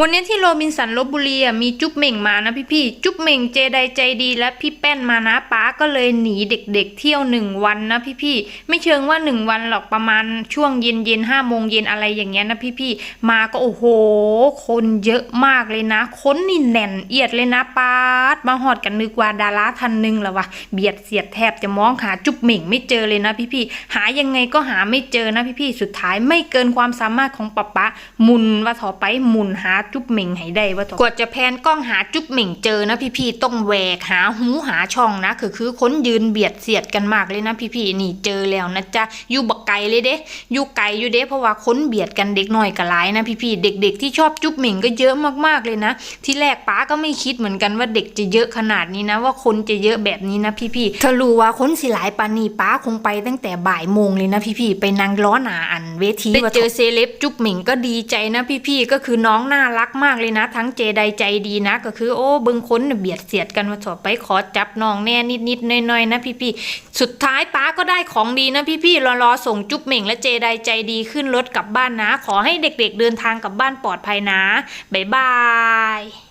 วันนี้ที่โรบินสันลบบุรีอะมีจุ๊บเหม่งมานะพี่พี่ๆจุ๊บเหม่งเจไดใจดีและพี่แป้นมานะป้าก็เลยหนีเด็กๆ เที่ยวหนึ่งวันนะพี่พี่ๆไม่เชิงว่าหนึ่งวันหรอกประมาณช่วงเย็นเย็นห้าโมงเย็นอะไรอย่างเงี้ยนะพี่พี่ๆมาก็โอ้โห คนเยอะมากเลยนะ คนนี่แน่นเอียดเลยนะป้ามาหอดกันนึกว่าดาราท่านหนึ่งแล้ววะเบียดเสียดแทบจะมองหาจุ๊บเหม่งไม่เจอเลยนะพี่พี่ๆหายังไงก็หาไม่เจอนะพี่พี่ๆสุดท้ายไม่เกินความสามารถของป๊าป๊าหมุนว่าถอไปหมุนหาจุ๊บเหม่งให้ได้ว่าถอกว่าจะแพนกล้องหาจุ๊บเหม่งเจอนะพี่พี่ๆต้องแหวกหาหูหาช่องนะ คือคือคนยืนเบียดเสียดกันมากเลยนะพี่พี่ๆนี่เจอแล้วนะจ๊ะอยู่บักไกลเลยเด้อยู่ไกลอยู่เด้เพราะว่าคนเบียดกันเด็กน้อยกับหลายนะพี่พี่ๆเด็ก ๆ ที่ชอบจุ๊บเหม่งก็เยอะมากๆเลยนะ ที่แรกป้าก็ไม่คิดเหมือนกันว่าเด็กจะเยอะขนาดนี้นะ ว่าคนจะเยอะแบบนี้นะพี่พี่ๆถ้ารู้ว่าคนสิหลายปานนีป้าคงไปตั้งแต่บ่ายโมงเลยนะพี่พี่ๆไปนั่งล้อหนาอันเวทีไปเจอเซเลบจุ๊บเหม่งก็ดีใจนะพี่พี่ๆก็คือน้องน่ารักมากเลยนะ ทั้งเจไดใจดีนะ ก็คือ โอ้เบิงค้นเบียดเสียดกันมาสอบไปขอจับน้องแน่นิดๆน้อยๆนะพี่พี่ๆสุดท้ายป้าก็ได้ของดีนะพี่พี่ๆรอๆส่งจุ๊บเหม่งและเจไดใจดีขึ้นรถกลับบ้านนะ ขอให้เด็กๆเดินทางกลับบ้านปลอดภัยนะบ๊ายบาย